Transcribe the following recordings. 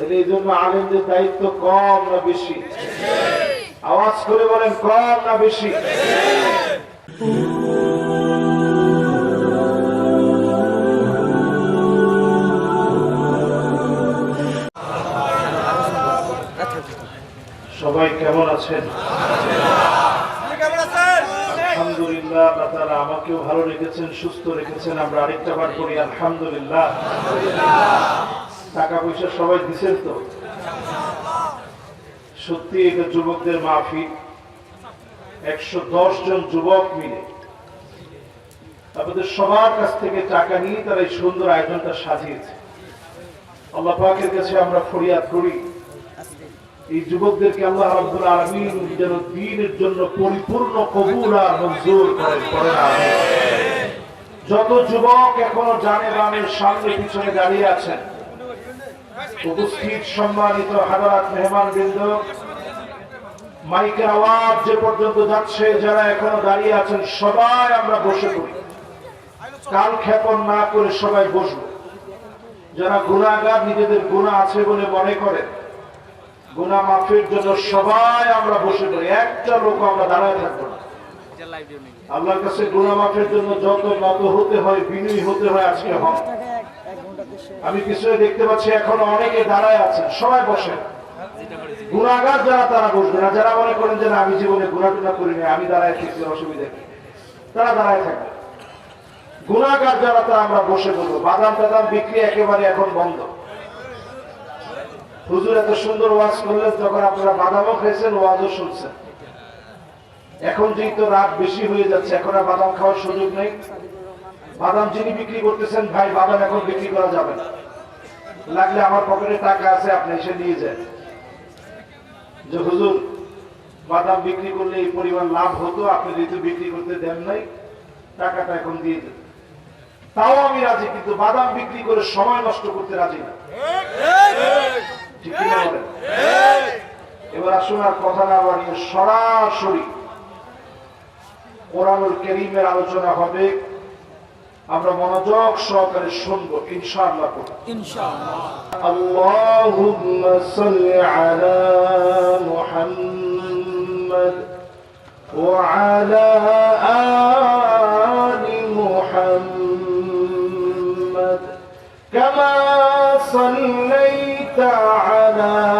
এই জন্য আলেমদের দায়িত্ব কম না বেশি? আওয়াজ করে বলেন, কম না বেশি? সবাই কেমন আছেন? আলহামদুলিল্লাহ, আল্লাহ তাআলা আমাকেও ভালো রেখেছেন, সুস্থ রেখেছেন। আমরা আরেকটা বার করি আলহামদুলিল্লাহ। টাকা পয়সা সবাই দিছেন তো? সত্যি এটা যুবকদের মাহফিল। একশো জন যুবক মিলে। আপনাদের সবার কাছ থেকে টাকা নিয়ে তারা এই সুন্দর আয়োজনটা সাজিয়েছে। আল্লাহ পাকের কাছে আমরা ফরিয়াদ করি, এই যুবকদেরকে আল্লাহ রাব্বুল আলামিন যেন দ্বীনের জন্য পরিপূর্ণ কবুল আর মঞ্জুর করেন যত যুবক এখনও জানে বামের সামনে পিছনে দাঁড়িয়ে আছেন উপস্থিত সম্মানিত হাজারাত মেহমান বৃন্দ মাইকের আওয়াজ যে পর্যন্ত যাচ্ছে, যারা এখনও দাঁড়িয়ে আছেন, সবাই আমরা বসে পড়ি। কাল ক্ষেপণ না করে সবাই বসবো। যারা গুণাগার, নিজেদের গুণা আছে বলে মনে করেন, গুণা মাফের জন্য সবাই আমরা বসে পড়ি। একটা লোক আমরা দাঁড়ায় থাকব না। আল্লাহর কাছে গুণা মাফের জন্য যত নত হতে হয়, বিনয়ী হতে হয়, আজকে হন আমি কিছু দেখতে পাচ্ছি এখনও অনেকে দাঁড়ায় আছেন, সবাই বসে গুণাগার যারা, তারা বসবে না। যারা মনে করেন যে আমি জীবনে গুণা টুনা করিনি, আমি দাঁড়ায় থাকছি অসুবিধা কি? তারা দাঁড়ায় থাকবে। গুণাগার যারা, তারা আমরা বসে বলব বাদাম টাদাম বিক্রি একেবারে এখন বন্ধ। হুজুর, এত সুন্দর ওয়াজ করলেন তখন আপনারা বাদামও খেয়েছেন, ওয়াজও শুনছেন। এখন যেহেতু রাত বেশি হয়ে যাচ্ছে, এখন আর বাদাম খাওয়ার সুযোগ নেই। বাদাম যিনি বিক্রি করতেছেন ভাই, বাদাম এখন বিক্রি করা যাবে না। লাগলে আমার পকেটে টাকা আছে, আপনি এসে নিয়ে যান। যে হুজুর, বাদাম বিক্রি করলে এই পরিমাণ লাভ হতো, আপনি যেহেতু বিক্রি করতে দেন নাই, টাকাটা এখন দিয়ে দেন। তাও আমি রাজি, কিন্তু বাদাম বিক্রি করে সময় নষ্ট করতে রাজি না। এবার আসুন আর কথা না বাড়িয়ে সরাসরি কোরআনুল করিমের আলোচনা হবে। আমরা মনোযোগ সহকারে শুনব ইনশাআল্লাহ ইনশাআল্লাহ। আল্লাহুম্মা সাল্লি আলা মুহাম্মদ ওয়া আলা আলি মুহাম্মদ। কামা সাল্লাইতা আলা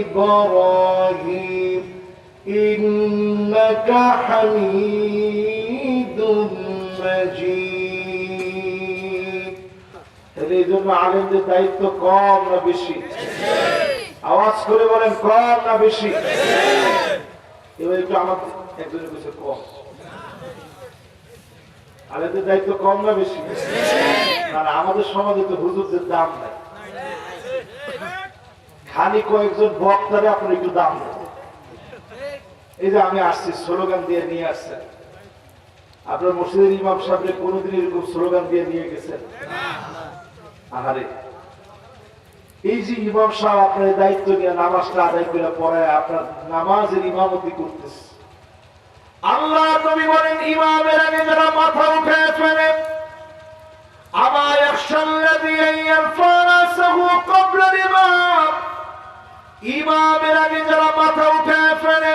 إبراهيم إنك حميد مجيد এই জন্য আলেমদের দায়িত্ব কম না বেশি আওয়াজ করে বলেন কম না বেশি এবার একটু আমার একজনের কাছে কম আলেমদের দায়িত্ব কম না বেশি না না, আমাদের সমাজে তো হুজুরদের দাম নাই খালি কয়েকজন বক্তারে আপনার একটু দাম এই যে আমি আসছি, স্লোগান দিয়ে নিয়ে আসছেন। আপনার মসজিদের ইমাম সাহেব কোনোদিন এরকম স্লোগান দিয়ে নিয়ে গেছেন? আহারে। এই যে ইমাম সাহেব আপনার দায়িত্ব নিয়ে নামাজটা আদায় করে পড়ায়, আপনার নামাজের ইমামতি করতেছে। আল্লাহ তুমি বলেন, ইমামের আগে যারা মাথা উঠে আসবেন আমার একসঙ্গে দিয়ে ইমামের আগে যারা মাথা উঠে ফেলে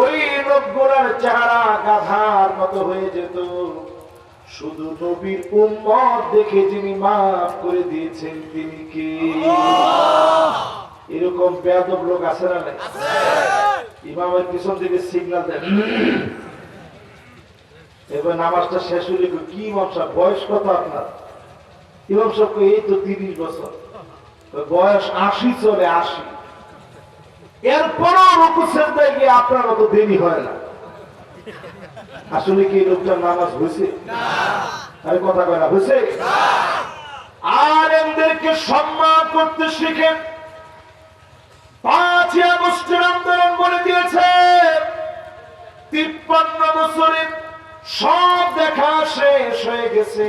ওই লোকগুলার চেহারা গাধার মতো হয়ে যেত। শুধু নবীর উম্মত দেখে যিনি মাফ করে দিয়েছেন তিনি কি? এরকম বেয়াদব লোক আছে না নাই? ইমামের পিছন থেকে সিগন্যাল দেন এবার নামাজটা শেষ হলে কি ইমাম সাহেব বয়স কত আপনার? ইমাম সাহেব এই তো তিরিশ বছর। বয়স আশি চলে আশি। এরপরও রুকু সেজদায় গিয়ে আপনার মতো দেরি হয় না। আসলে কি লোকটার নামাজ হয়েছে? আরে কথা কয় না হয়েছে? আলেমদেরকে সম্মান করতে শিখেন পাঁচই আগস্টের আন্দোলন বলে দিয়েছে। তিপ্পান্ন বছরে সব দেখা শেষ হয়ে গেছে।